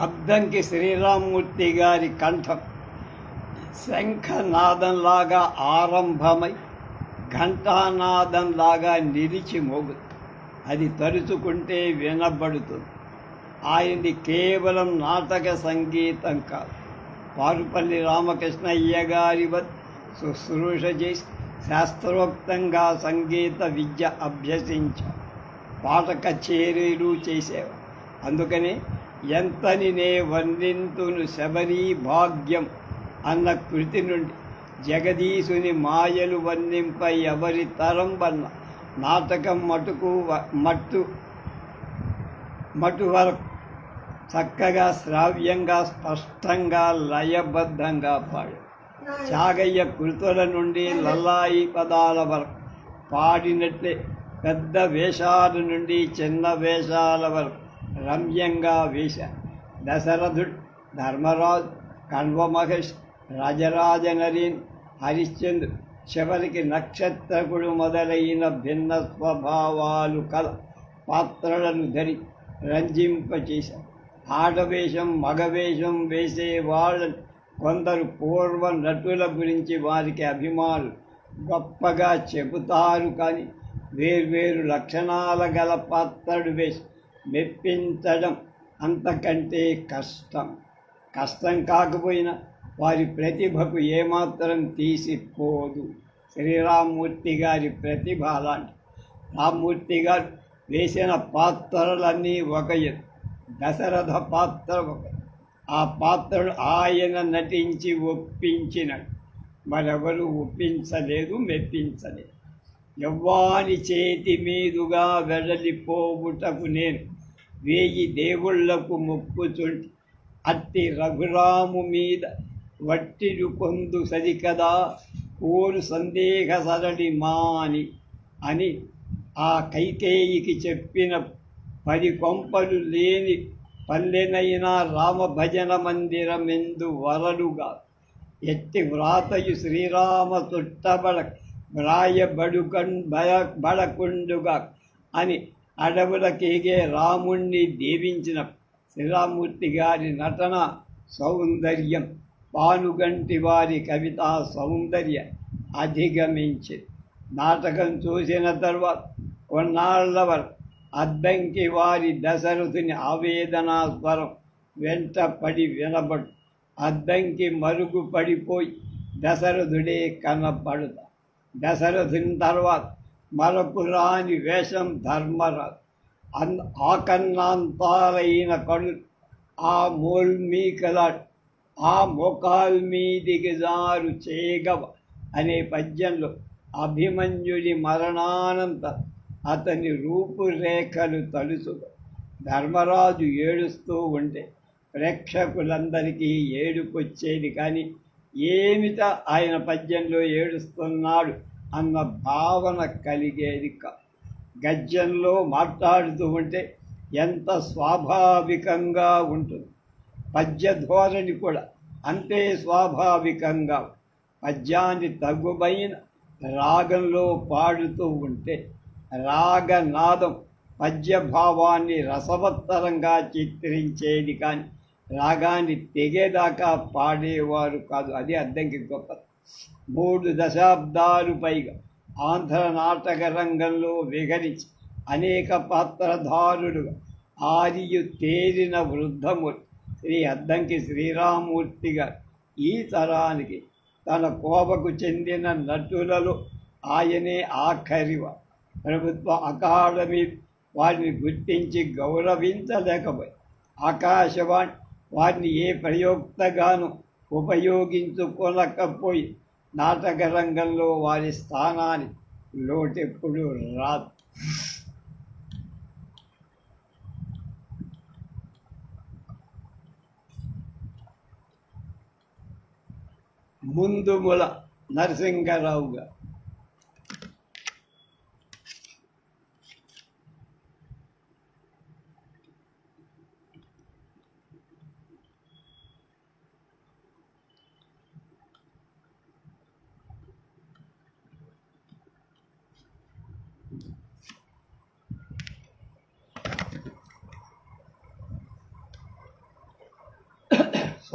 అద్దంకి శ్రీరామ్మూర్తి గారి కంఠం శంఖనాదంలాగా ఆరంభమై ఘంటానాదంలాగా నిలిచి మోగు. అది తలుచుకుంటే వినబడుతుంది. ఆయనది కేవలం నాటక సంగీతం కాదు. పారుపల్లి రామకృష్ణయ్య గారి వద్ద శుశ్రూష చేసి శాస్త్రోక్తంగా సంగీత విద్య అభ్యసించారు. పాట కచేరీలు చేసేవారు. అందుకని ఎంతని నే వర్ణింతును శబరీ భాగ్యం అన్న కృతి నుండి జగదీశుని మాయలు వర్ణింపై ఎవరి తరం వల్ల నాటకం మటుకు వ- మట్టు మటు వరకు చక్కగా శ్రావ్యంగా స్పష్టంగా లయబద్ధంగా పాడు చాగయ్య కృతుల నుండి లల్లాయి పదాల వరకు పాడినట్లే పెద్ద వేషాల నుండి చిన్న వేషాల వరకు రమ్యంగా వేశ. దశరథుడ్ ధర్మరాజ్ కణ్వ మహేష్ రాజరాజనరీన్ హరిశ్చంద్ర చివరికి నక్షత్రకుడు మొదలైన భిన్న స్వభావాలు కల పాత్రలను ధరి రంజింపచేశారు ఆడవేషం మగవేషం వేసేవాళ్ళని కొందరు పూర్వ నటుల గురించి వారికి అభిమానులు గొప్పగా చెబుతారు కానీ వేర్వేరు లక్షణాల గల పాత్రడు వేసి మెప్పించడం అంతకంటే కష్టం. కష్టం కాకపోయినా వారి ప్రతిభకు ఏమాత్రం తీసిపోదు. శ్రీరామ్మూర్తి గారి ప్రతిభ అలాంటి. రామ్మూర్తి గారు వేసిన పాత్రలన్నీ ఒక దశరథ పాత్ర ఒక ఆ పాత్రలు ఆయన నటించి ఒప్పించినట్టు మరెవరు ఒప్పించలేదు మెప్పించలేదు. ఎవ్వాని చేతి మీదుగా వెడలిపోవుటకు నేను వేయి దేవుళ్ళకు మొక్కుచుంటి అట్టి రఘురాము మీద వట్టిడు కొందు సరికదా. కోరు సందేహ సరడి మాని అని ఆ కైకేయికి చెప్పిన పది కొంపలు లేని పల్లెనైనా రామభజన మందిరమెందు వరలుగా. ఎట్టి వ్రాతయు శ్రీరామ చుట్టబడ వ్రాయబడుకన్ బయ బడకుండుగా అని అడవులకేగే రాముణ్ణి దీవించిన శ్రీరామూర్తి గారి నటన సౌందర్యం పానుగంటి వారి కవితా సౌందర్య అధిగమించి. నాటకం చూసిన తర్వాత కొన్నాళ్ళవర్ అద్దంకి వారి దశరథుని ఆవేదనా స్వరం వెంట పడి వినబడు. అద్దంకి మరుగు పడిపోయి దశరథుడే కనపడుతా దశరథుని తర్వాత మరపురాని వేషం ధర్మర. అన్ ఆకన్నాంతాలైన కడు ఆ మోల్మీకల ఆ మోకాల్ మీదికి జారు చేగవ అనే పద్యంలో అభిమన్యుడి మరణానంత అతని రూపురేఖలు తలుసుగా ధర్మరాజు ఏడుస్తూ ఉంటే ప్రేక్షకులందరికీ ఏడుపొచ్చేది కానీ ఏమిట ఆయన పద్యంలో ఏడుస్తున్నాడు? అన్న భావన కలిగేది గద్యంలో మాట్లాడుతూ ఉంటే ఎంత స్వాభావికంగా ఉంటుంది. పద్య ధోరణి కూడా అంతే స్వాభావికంగా పద్యాన్ని తగ్గుబైన రాగంలో పాడుతూ ఉంటే రాగనాదం పద్యభావాన్ని రసవత్తరంగా చిత్రించేది కానీ రాగాన్ని తెగేదాకా పాడేవారు కాదు. అది అద్దంకి గొప్ప మూడు దశాబ్దాలు పైగా ఆంధ్ర నాటక రంగంలో విహరించి అనేక పాత్రధారులుగా ఆరియు తేలిన వృద్ధమూర్తి శ్రీ అద్దంకి శ్రీరామూర్తి గారు ఈ తరానికి తన కోపకు చెందిన నటులలో ఆయనే ఆఖరివ. ప్రభుత్వ అకాడమీ వారిని గుర్తించి గౌరవించలేకపోయి ఆకాశవాణి వారిని ఏ ప్రయోక్తగాను ఉపయోగించుకోలేకపోయి నాటక రంగంలో వారి స్థానాన్ని లోటెప్పుడు రాదు. ముందుముల నరసింగరావు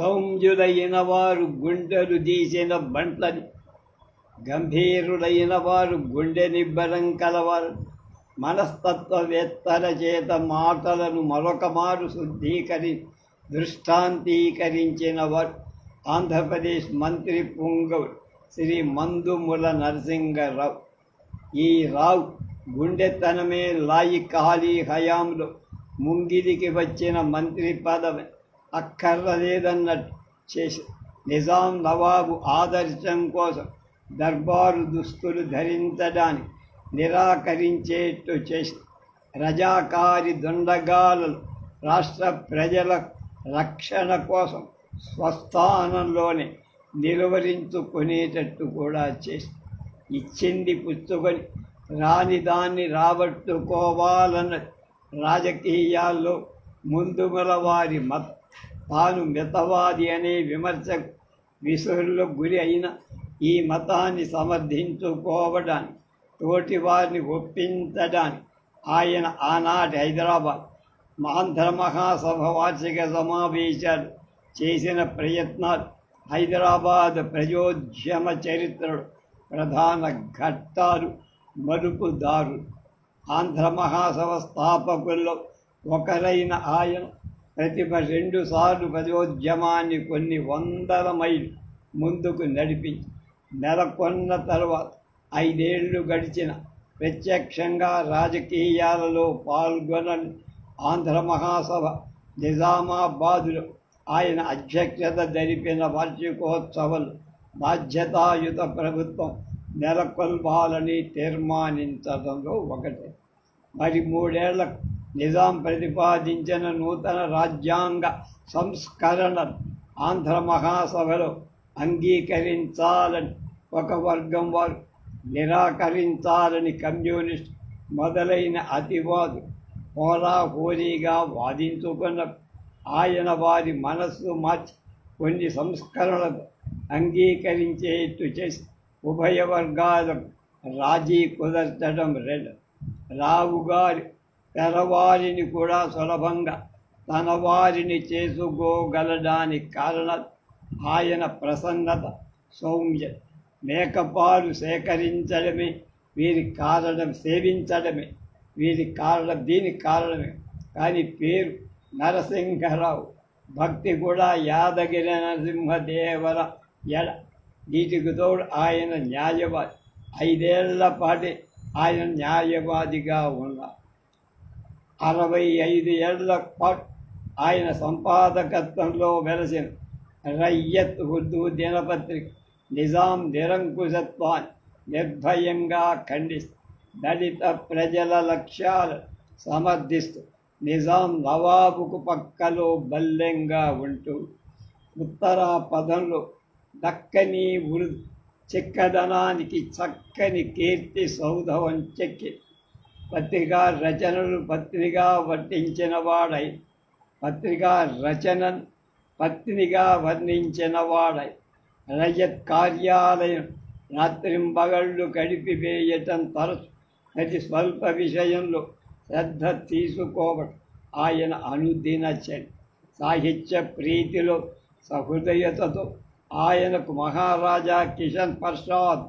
సౌమ్యులైన వారు గుండెలు తీసిన బంట్లని గంభీరులైన వారు గుండె నిబ్బరం కలవారు. మనస్తత్వవేత్తల చేత మాటలను మరొక మారు శుద్ధీకరి దృష్టాంతీకరించిన వారు ఆంధ్రప్రదేశ్ మంత్రి పుంగవ్ శ్రీ మందుముల నరసింగరావు. ఈ రావు గుండెతనమే లాయి ఖాళీ హయాంలో ముంగిలికి వచ్చిన మంత్రి పదవి. అక్కర్లేదన్నట్టు చేసి నిజాం నవాబు ఆదర్శం కోసం దర్బారు దుస్తులు ధరించడానికి నిరాకరించేట్టు చేసి రజాకారి దొండగాలను రాష్ట్ర ప్రజల రక్షణ కోసం స్వస్థానంలోనే నిలువరించుకునేటట్టు కూడా చేసి ఇచ్చింది పుచ్చుకొని రాని దాన్ని రాబట్టుకోవాలన్న రాజకీయాల్లో ముందుమల వారి మత తాను మితవాది అనే విమర్శ విసురులకు గురి అయిన ఈ మతాన్ని సమర్థించుకోవడానికి తోటి వారిని ఒప్పించడానికి ఆయన ఆనాటి హైదరాబాద్ ఆంధ్ర మహాసభ వార్షిక సమావేశాలు చేసిన ప్రయత్నాలు హైదరాబాద్ ప్రజోద్యమ చరిత్రలో ప్రధాన ఘట్టాలు మలుపుదారులు. ఆంధ్ర మహాసభ స్థాపకుల్లో ఒకరైన ఆయన ప్రతిభ రెండుసార్లు ప్రజోద్యమాన్ని కొన్ని వందల మైలు ముందుకు నడిపించి నెలకొన్న తర్వాత ఐదేళ్ళు గడిచిన ప్రత్యక్షంగా రాజకీయాలలో పాల్గొనని ఆంధ్ర మహాసభ నిజామాబాదులో ఆయన అధ్యక్షత జరిపిన వార్షికోత్సవాలు బాధ్యతాయుత ప్రభుత్వం నెలకొల్పాలని తీర్మానించడంలో ఒకటి. మరి మూడేళ్ళకు నిజాం ప్రతిపాదించిన నూతన రాజ్యాంగ సంస్కరణ ఆంధ్ర మహాసభలో అంగీకరించాలని ఒక వర్గం వారు నిరాకరించాలని కమ్యూనిస్ట్ మొదలైన అతివాదు హోరాహోరీగా వాదించుకున్న ఆయన వారి మనస్సు మార్చి కొన్ని సంస్కరణలకు అంగీకరించేట్టు చేసి ఉభయ వర్గాలకు రాజీ కుదర్చడం రెండు. రావు గారి పెరవారిని కూడా సులభంగా తన వారిని చేసుకోగలడానికి కారణం ఆయన ప్రసన్నత సౌమ్య మేకపాలు సేకరించడమే వీరి కారణం సేవించడమే వీరి కారణం దీనికి కారణమే. కానీ పేరు నరసింహరావు భక్తి కూడా యాదగిరి నరసింహదేవర ఎడ. వీటికి తోడు ఆయన న్యాయవాది. ఐదేళ్ళ పాటే ఆయన న్యాయవాదిగా ఉన్నారు. అరవై ఐదు ఏళ్ళ పాటు ఆయన సంపాదకత్వంలో వెలసిన రయ్యత్ ఉర్దూ దినపత్రిక నిజాం నిరంకుశత్వాన్ని నిర్భయంగా ఖండిస్తూ దళిత ప్రజల లక్ష్యాలు సమర్థిస్తూ నిజాం నవాబుకు పక్కలో బల్లెంగా ఉంటూ ఉత్తరా పదంలో దక్కని ఉర్దూ చిక్కదనానికి చక్కని కీర్తి సౌధవం చెక్కి పత్రికా రచనలు పత్రిగా వర్ణించిన వాడై పత్రికా రచన పత్నిగా వర్ణించిన వాడై రజత్ కార్యాలయం రాత్రింబగళ్ళు గడిపివేయటం తరచు ప్రతి స్వల్ప విషయంలో శ్రద్ధ తీసుకోవడం ఆయన అనుదిన చర్య సాహిత్య ప్రీతిలో సహృదయతతో ఆయనకు మహారాజా కిషన్ ప్రసాద్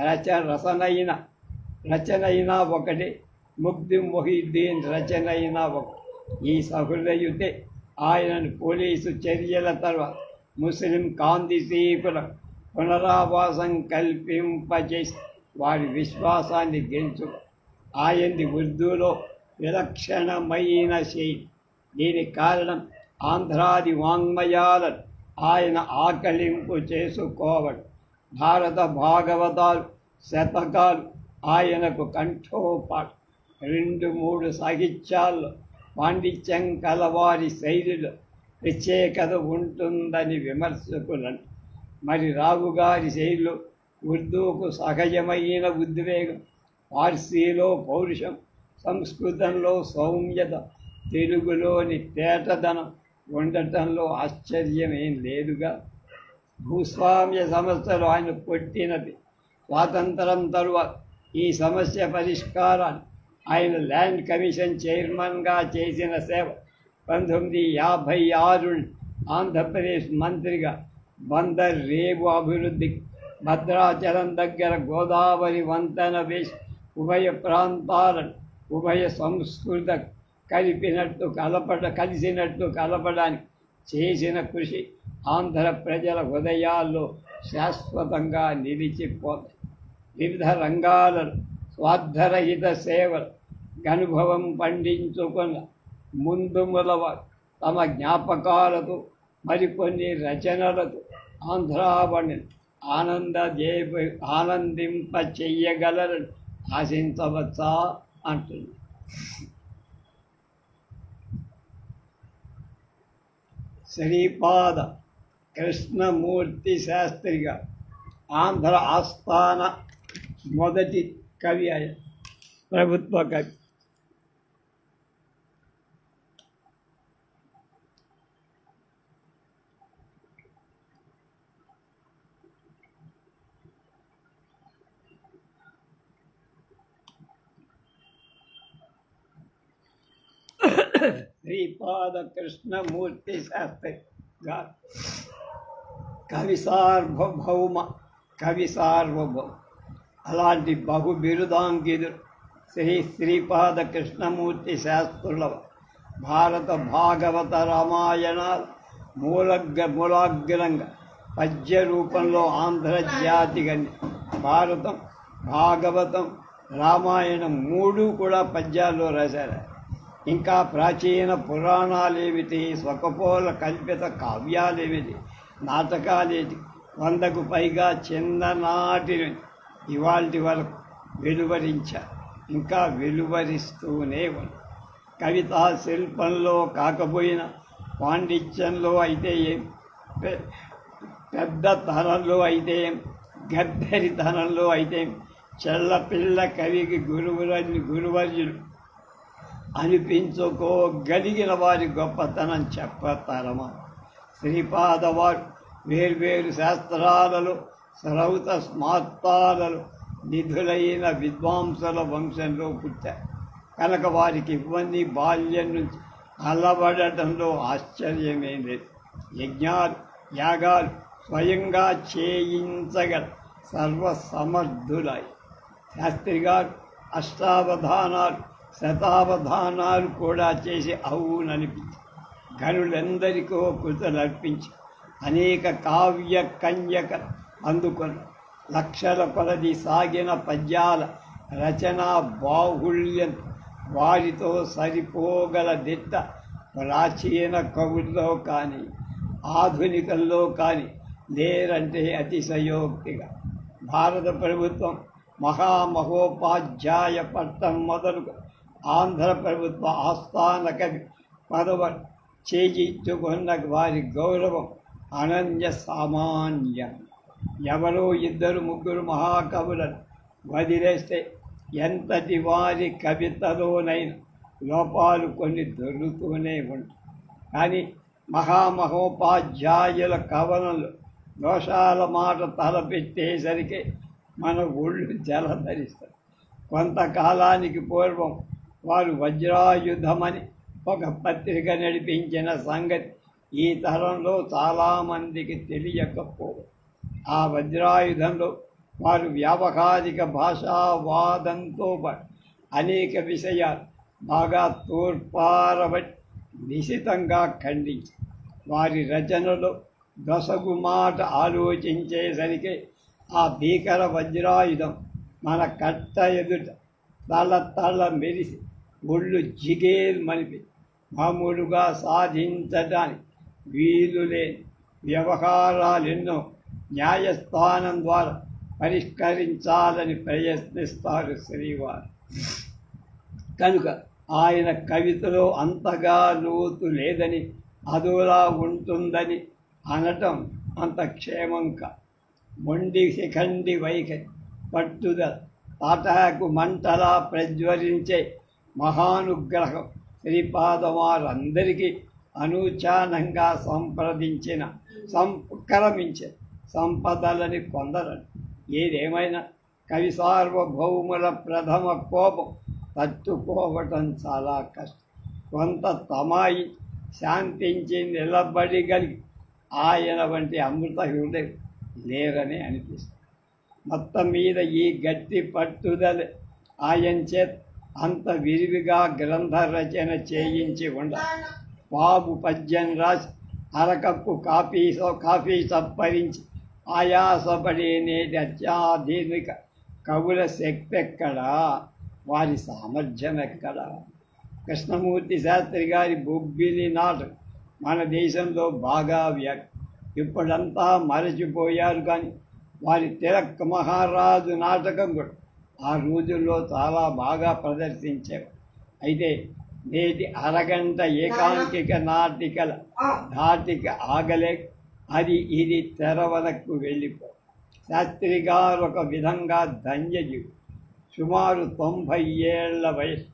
రచ రసనైన రచనైనా ఒకటి. ముగ్ధి మొహిద్దీన్ రచనైన ఈ సహృదయుతే ఆయనను పోలీసు చర్యల తర్వాత ముస్లిం కాంతిసీపుల పునరావాసం కల్పింపజేసి వారి విశ్వాసాన్ని గెలుచు ఆయన్ని ఉర్దూలో విలక్షణమైన శైలి. దీనికి కారణం ఆంధ్రాది వాంగ్మయాలను ఆయన ఆకలింపు చేసుకోవడం భారత భాగవతాలు శతకాలు ఆయనకు కంఠోపాటు రెండు మూడు సాహిత్యాల్లో పాండిత్యం కలవారి శైలిలో ప్రత్యేకత ఉంటుందని విమర్శకులను. మరి రావుగారి శైలిలో ఉర్దూకు సహజమైన ఉద్వేగం పార్సీలో పౌరుషం సంస్కృతంలో సౌమ్యత తెలుగులోని తేటదనం ఉండటంలో ఆశ్చర్యమేం లేదుగా. భూస్వామ్య సమస్యలు ఆయన కొట్టినది స్వాతంత్రం తరువాత ఈ సమస్య పరిష్కారాన్ని ఆయన ల్యాండ్ కమిషన్ చైర్మన్గా చేసిన సేవ పంతొమ్మిది యాభై ఆరు ఆంధ్రప్రదేశ్ మంత్రిగా బందర్ రేవు అభివృద్ధి భద్రాచలం దగ్గర గోదావరి వంతెన వేసి ఉభయ ప్రాంతాలను ఉభయ సంస్కృత కలిపినట్టు కలపడ కలిసినట్టు కలపడానికి చేసిన కృషి ఆంధ్ర ప్రజల హృదయాల్లో శాశ్వతంగా నిలిచిపోతాయి వివిధ రంగాలలో స్వార్థరహిత సేవ అనుభవం పండించుకున్న ముందు తమ జ్ఞాపకాలతో మరికొన్ని రచనలతో ఆంధ్రావణి ఆనంద ఆనందింప చెయ్యగలరని ఆశించవచ్చా అంటుంది. శ్రీపాద కృష్ణమూర్తి శాస్త్రిగా ఆంధ్ర ఆస్థాన మొదటి కవి ఆయన ప్రభుత్వ కవి శ్రీపాద కృష్ణమూర్తి శాస్త్రి గారు కవి సార్వభౌమ కవి సార్వభౌమ అలాంటి బహు బిరుదాంకితుడు శ్రీ శ్రీపాద కృష్ణమూర్తి శాస్త్రుల భారత భాగవత రామాయణ మూలగ్ర మూలాగ్రంగా పద్య రూపంలో ఆంధ్రజాతిగా భారతం భాగవతం రామాయణం మూడు కూడా పద్యాల్లో రాశారు. ఇంకా ప్రాచీన పురాణాలేమిటి స్వకపోల కల్పిత కావ్యాలేమిటి నాటకాలేటి వందకు పైగా చిన్ననాటి ఇవాళ వరకు వెలువరించారు ఇంకా వెలువరిస్తూనే ఉంది కవితా శిల్పంలో కాకపోయినా పాండిత్యంలో అయితే ఏం? పె- పెద్ద తనంలో అయితే ఏం? గద్దరి తనంలో అయితే ఏం? చెల్లపిల్ల కవికి గురువులని గురువర్యులు అనిపించుకోగలిగిన వారి గొప్పతనం చెప్పతరమా శ్రీపాదవారు వేర్వేరు శాస్త్రాలలో సరౌత స్మార్తాలలో నిధులైన విద్వాంసుల వంశంలో పుట్టారు కనుక వారికి ఇవన్నీ బాల్యం నుంచి అలవడటంలో ఆశ్చర్యమే లేదు. యజ్ఞాలు యాగాలు స్వయంగా చేయించగల సర్వసమర్థులై. శాస్త్రి గారు అష్టావధానాలు శతావధానాలు కూడా చేసి అవుననిపించి గనులందరికో కృతలు అర్పించి అనేక కావ్య కన్యక అందుకొని లక్షల కొలది సాగిన పద్యాల రచనా బాహుళ్యం వారితో సరిపోగల దిట్ట ప్రాచీన కవుల్లో కానీ ఆధునికల్లో కానీ లేరంటే అతిశయోక్తిగా. భారత ప్రభుత్వం మహామహోపాధ్యాయ పట్టం మొదలు ఆంధ్ర ప్రభుత్వ ఆస్థాన కవి పదవ చేజిచ్చుకున్న వారి గౌరవం అనన్య సామాన్యం. ఎవరో ఇద్దరు ముగ్గురు మహాకవులను వదిలేస్తే ఎంతటి వారి కవితలోనైనా లోపాలు కొన్ని దొరుకుతూనే ఉంటాయి. కానీ మహామహోపాధ్యాయుల కవనంలో దోషాల మాట తలపెట్టేసరికి మన ఒళ్ళు జలధరిస్తారు కొంతకాలానికి పూర్వం వారు వజ్రాయుధమని ఒక పత్రిక నడిపించిన సంగతి ఈ తరంలో చాలామందికి తెలియకపోవు ఆ వజ్రాయుధంలో వారు వ్యావహారిక భాషావాదంతో పాటు అనేక విషయాలు బాగా తోడ్పారబట్టి నిశితంగా ఖండించి వారి రచనలో దశగు మాట ఆలోచించేసరికి ఆ భీకర వజ్రాయుధం మన కట్ట ఎదుట తల తల మెరిసి ఒళ్ళు జిగేల్ మనిపి మామూలుగా సాధించడానికి వీలు లేని వ్యవహారాలెన్నో న్యాయస్థానం ద్వారా పరిష్కరించాలని ప్రయత్నిస్తారు శ్రీవారు. కనుక ఆయన కవితలో అంతగా లోతు లేదని అదోలా ఉంటుందని అనటం అంత క్షేమం కా. మొండి శిఖండి వైఖరి పట్టుదల తాటాకు మంటలా ప్రజ్వలించే మహానుగ్రహం శ్రీపాదవారందరికీ అనూచానంగా సంప్రదించిన సంక్రమించే సంపదలని కొందరని. ఏదేమైనా కవి సార్వభౌముల ప్రథమ కోపం తట్టుకోవటం చాలా కష్టం. కొంత తమాయి శాంతించి నిలబడిగలిగి ఆయన వంటి అమృత హృదయం లేరని అనిపిస్తుంది. మొత్తం మీద ఈ గట్టి పట్టుదల ఆయన చేత అంత విరివిగా గ్రంథ రచన చేయించి ఉండ బాబు పద్యం రాసి అరకప్పు కాఫీ కాఫీ సప్పరించి ఆయాసపడే నేటి అత్యాధునిక కవుల శక్తి ఎక్కడా వారి సామర్థ్యం ఎక్కడా కృష్ణమూర్తి శాస్త్రి గారి బొబ్బిలి నాటకం మన దేశంలో బాగా వ్యాప్ ఇప్పుడంతా మరచిపోయారు కానీ వారి తిలక్ మహారాజు నాటకం కూడా ఆ రోజుల్లో చాలా బాగా ప్రదర్శించారు అయితే నేటి అరగంట ఏకాంకిక నాటికల నాటిక ఆగలే అది ఇది తెరవలకు వెళ్ళిపో. శాస్త్రి గారు ఒక విధంగా ధన్యజీవి. సుమారు తొంభై ఏళ్ళ వయసు.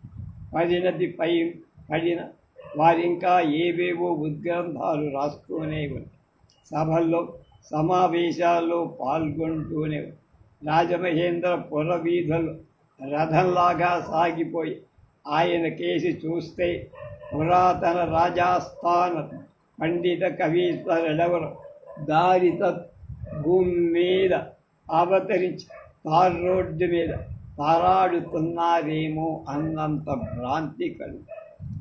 పడినది పై పడిన వారింకా ఏవేవో ఉద్గ్రంథాలు రాస్తూనే సభల్లో సమావేశాల్లో పాల్గొంటూనే రాజమహేంద్ర పురవీధులు రథంలాగా సాగిపోయి ఆయన కేసి చూస్తే పురాతన రాజాస్థానం పండిత కవీశ్వరుడెవరు దారిత భూమి మీద అవతరించి తార్ రోడ్డు మీద పారాడుతున్నారేమో అన్నంత భ్రాంతి కలు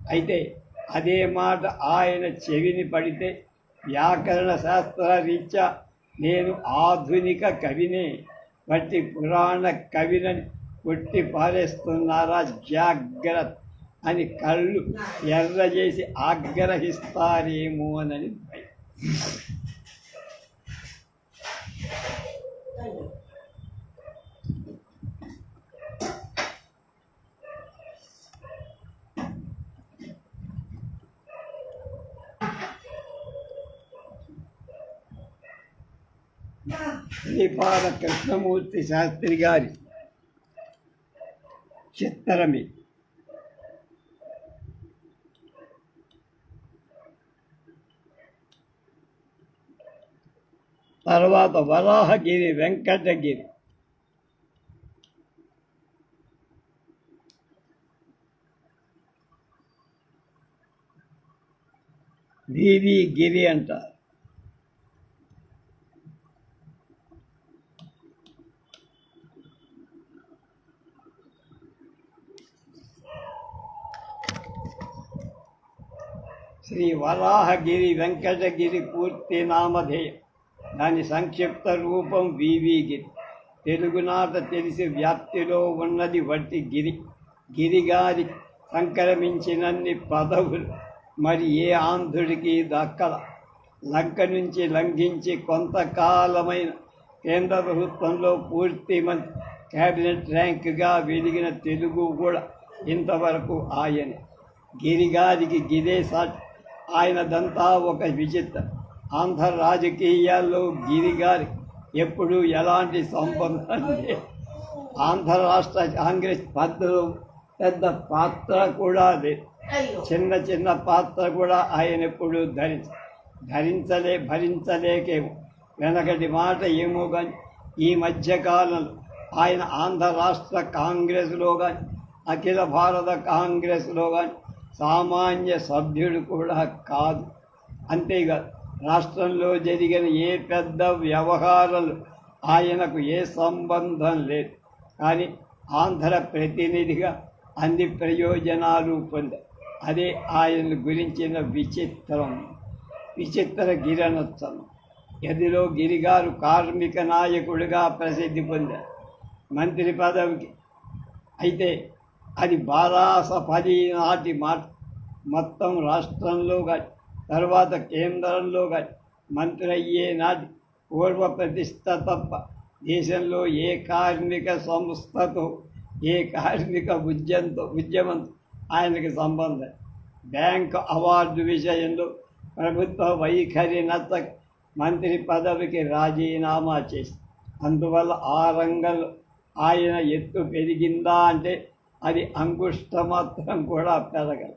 అయితే అదే మాట ఆయన చెవిని పడితే వ్యాకరణ శాస్త్ర రీత్యా నేను ఆధునిక కవినే. వంటి పురాణ కవినని కొట్టి పారేస్తున్నారా జాగ్రత్త. అని కళ్ళు ఎర్ర చేసి ఆగ్రహిస్తారేమోనని భయం. శ్రీపాద కృష్ణమూర్తి శాస్త్రి గారి చిత్తరమి. తర్వాత వరాహగిరి వెంకటగిరి. వీరి గిరి అంటారు. శ్రీ వరాహగిరి వెంకటగిరి పూర్తి నామధేయం. దాని సంక్షిప్త రూపం వివిగిరి తెలుగునాట తెలిసి వ్యాప్తిలో ఉన్నది వట్టి గిరి గిరిగారి సంక్రమించినన్ని పదవులు మరి ఏ ఆంధ్రుడికి దక్కల. లంక నుంచి లంఘించి కొంతకాలమైన కేంద్ర ప్రభుత్వంలో పూర్తి మంత్రి క్యాబినెట్ ర్యాంకుగా వెలిగిన తెలుగు కూడా ఇంతవరకు ఆయనే. గిరిగారికి గిరే సాటి. ఆయనదంతా ఒక విచిత్రం ఆంధ్ర రాజకీయాల్లో గిరిగారి ఎప్పుడూ ఎలాంటి సంబంధం లేదు. ఆంధ్ర రాష్ట్ర కాంగ్రెస్ పద్ధతిలో పెద్ద పాత్ర కూడా లేదు. చిన్న చిన్న పాత్ర కూడా ఆయన ఎప్పుడు ధరించ ధరించలే భరించలేకేమో వెనకటి మాట ఏమో కానీ ఈ మధ్యకాలంలో ఆయన ఆంధ్ర రాష్ట్ర కాంగ్రెస్లో కానీ అఖిల భారత కాంగ్రెస్లో కానీ సామాన్య సభ్యుడు కూడా కాదు. అంతేకాదు రాష్ట్రంలో జరిగిన ఏ పెద్ద వ్యవహారాలు ఆయనకు ఏ సంబంధం లేదు. కానీ ఆంధ్ర ప్రతినిధిగా అన్ని ప్రయోజనాలు పొందారు అదే ఆయన గురించిన విచిత్రం విచిత్ర గిరణోత్సవం. గదిలో గిరిగారు కార్మిక నాయకుడిగా ప్రసిద్ధి పొందారు. మంత్రి పదవికి అయితే అది బారాస పది నాటి మాట మొత్తం రాష్ట్రంలో కానీ తర్వాత కేంద్రంలో మంత్రి అయ్యే నాటి పూర్వ ప్రతిష్ట తప్ప దేశంలో ఏ కార్మిక సంస్థతో ఏ కార్మిక ఉద్యమంతో ఉద్యమంతో ఆయనకి సంబంధం. బ్యాంక్ అవార్డు విషయంలో ప్రభుత్వ వైఖరి నచ్చక మంత్రి పదవికి రాజీనామా చేసి అందువల్ల ఆ రంగంలో ఆయన ఎత్తు పెరిగిందా అంటే అది అంగుష్ట మాత్రం కూడా పెరగదు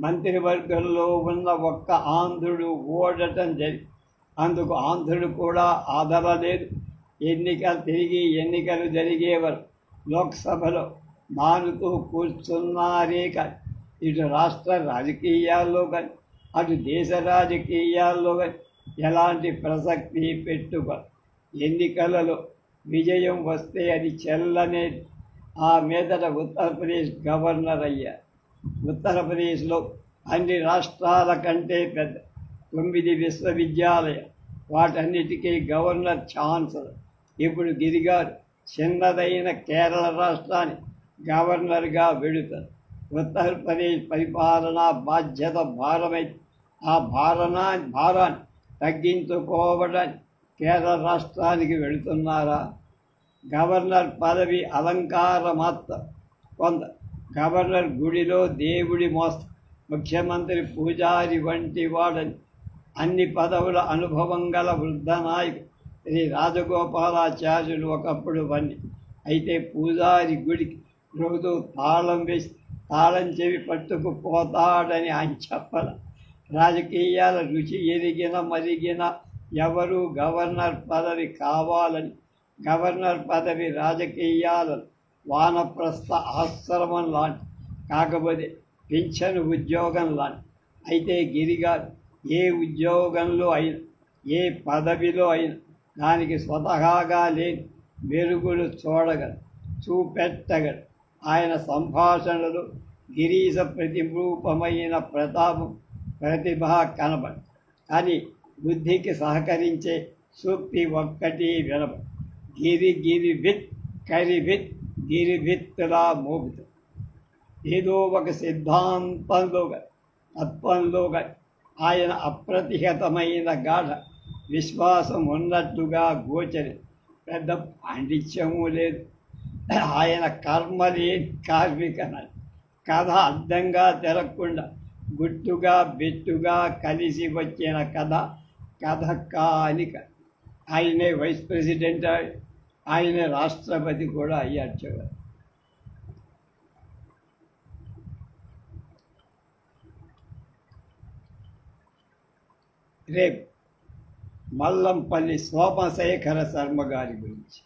మంత్రివర్గంలో ఉన్న ఒక్క ఆంధ్రుడు ఓడటం జరిగి అందుకు ఆంధ్రుడు కూడా ఆదరలేదు. ఎన్నికలు తిరిగి ఎన్నికలు జరిగేవారు. లోక్సభలో మానుతూ కూర్చున్నారే కానీ ఇటు రాష్ట్ర రాజకీయాల్లో కానీ అటు దేశ రాజకీయాల్లో ఎలాంటి ప్రసక్తి పెట్టుక ఎన్నికలలో విజయం వస్తే అది చెల్లనే ఆ మీదట ఉత్తరప్రదేశ్ గవర్నర్ అయ్యారు ఉత్తరప్రదేశ్లో అన్ని రాష్ట్రాల కంటే పెద్ద తొమ్మిది విశ్వవిద్యాలయం వాటన్నిటికీ గవర్నర్ ఛాన్సలర్. ఇప్పుడు గిరిగారు చిన్నదైన కేరళ రాష్ట్రాన్ని గవర్నర్గా వెడుతారు. ఉత్తరప్రదేశ్ పరిపాలనా బాధ్యత భారమై ఆ భారనా భారాన్ని తగ్గించుకోవడానికి కేరళ రాష్ట్రానికి వెళుతున్నారా గవర్నర్ పదవి అలంకార మాత్రం కొంత గవర్నర్ గుడిలో దేవుడి మోస్త. ముఖ్యమంత్రి పూజారి వంటి వాడని అన్ని పదవుల అనుభవం గల వృద్ధ నాయకుడు శ్రీ రాజగోపాలాచార్యులు ఒకప్పుడు వన్ని అయితే పూజారి గుడికి రోజు తాళం వేసి తాళం చెవి పట్టుకుపోతాడని ఆయన చెప్పల. రాజకీయాల రుచి ఎరిగిన మరిగిన ఎవరు గవర్నర్ పదవి కావాలని గవర్నర్ పదవి రాజకీయాలను వానప్రస్థ ఆశ్రమం లాంటి కాకపోతే పింఛను ఉద్యోగం లాంటి. అయితే గిరిగారు ఏ ఉద్యోగంలో అయినా ఏ పదవిలో అయినా దానికి స్వతహాగా లేని మెరుగులు చూడగలరు చూపెట్టగలరు. ఆయన సంభాషణలు గిరీశ ప్రతిరూపమైన ప్రతాపం ప్రతిభ కనబడు కానీ బుద్ధికి సహకరించే సూక్తి ఒక్కటి వినబ గిరి గిరి విత్ కరి విత్ గిరి విత్తులా ఏదో ఒక సిద్ధాంతంలోగా తత్వంలోగా ఆయన అప్రతిహతమైన గాఢ విశ్వాసం ఉన్నట్టుగా గోచరి। పెద్ద పాండిత్యము లేదు। ఆయన కర్మలే కార్మికనాలి కథ అర్థంగా తెరకుండా గుట్టుగా బెట్టుగా కలిసి వచ్చిన కథ కథ కానిక ఆయనే వైస్ ప్రెసిడెంట్ ఆయన రాష్ట్రపతి కూడా అయ్యాడు చివరి రేపు మల్లంపల్లి సోమశేఖర శర్మ గారి గురించి.